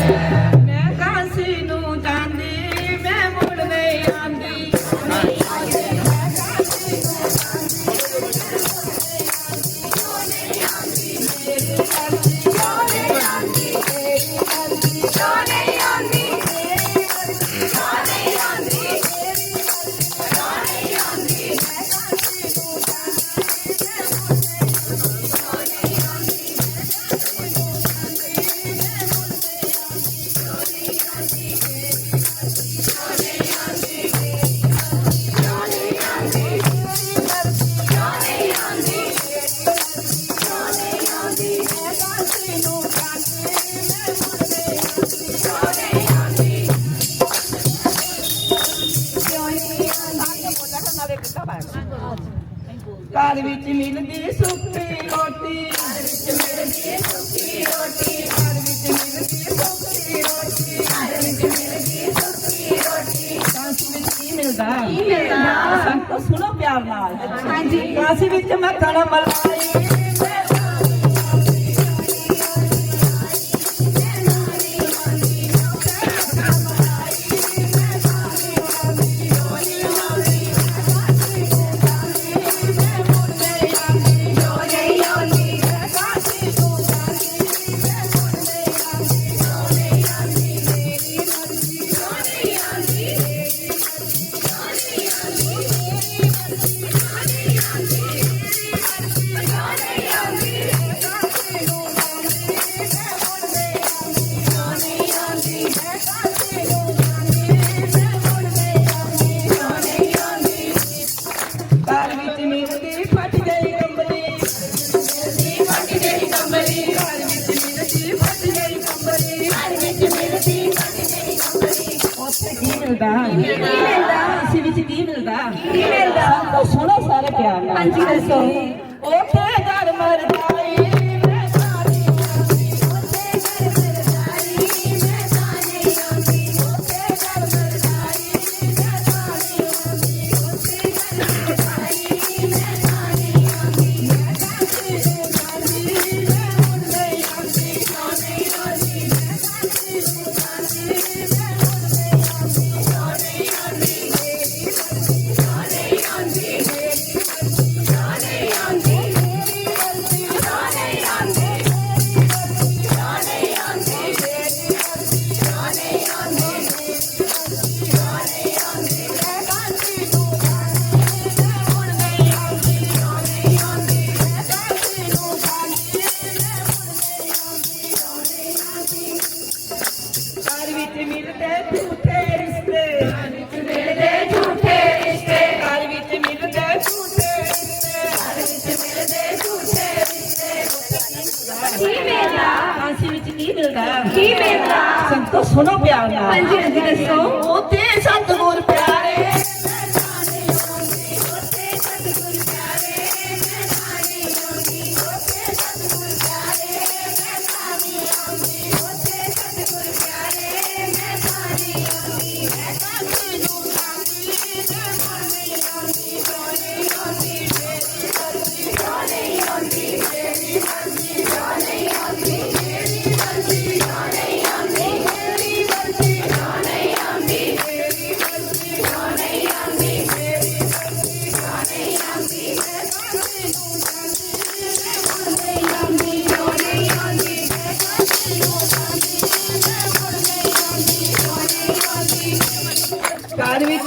Yeah. ਘਰ ਵਿੱਚ ਮਿਲਦੀ ਸੁੱਕੀ ਰੋਟੀ ਘਰ ਵਿੱਚ ਮਿਲਦੀ ਸੁੱਕੀ ਰੋਟੀ ਘਰ ਵਿੱਚ ਮਿਲਦੀ ਸੁੱਕੀ ਰੋਟੀ ਘਰ ਵਿੱਚ ਮਿਲਦੀ ਸੁੱਕੀ ਰੋਟੀ। ਕਾਂਸੀ ਵਿੱਚ ਕੀ ਮਿਲਦਾ? ਕੀ ਮਿਲਦਾ? ਸੁਣੋ ਪਿਆਰ ਨਾਲ। ਹਾਂਜੀ। ਕਾਂਸੀ ਵਿੱਚ ਮੱਖਣ ਮਲਾਈ ਵਿੱਚ ਮਿਲਦੀ ਫਟ ਗਈ ਕੰਬਲੀ। ਮਿਲਦੀ ਫਟ ਗਈ ਕੰਬਲੀ। ਘਰ ਵਿੱਚ ਮਿਲਦੀ ਫਟ ਗਈ ਕੰਬਲੀ। ਘਰ ਵਿੱਚ ਮਿਲਦੀ ਫਟ ਗਈ ਕੰਬਲੀ। ਉੱਥੇ ਕੀ ਮਿਲਦਾ? ਕੀ ਮਿਲਦਾ? ਅਸੀਂ ਵਿੱਚ ਕੀ ਮਿਲਦਾ? ਕੀ ਮਿਲਦਾ? ਉਹ ਸੋਹਣਾ ਸਾਰਾ ਪਿਆਰ ਹਾਂਜੀ ਦੱਸੋ। ਉੱਥੇ ਘਰ ਮਰਦਾ ਕੀ ਮਿਲਦਾ ਕੀ ਮਿਲਦਾ ਸੰਤੋ ਸੁਣੋ ਪਿਆਰ ਨਾਲ ਹਾਂਜੀ ਹਾਂਜੀ ਦੱਸੋ ਉੱਥੇ ਸਤਗੁਰ ਪਿਆਰੇ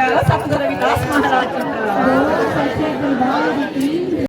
विकास आपला विकास महाराष्ट्र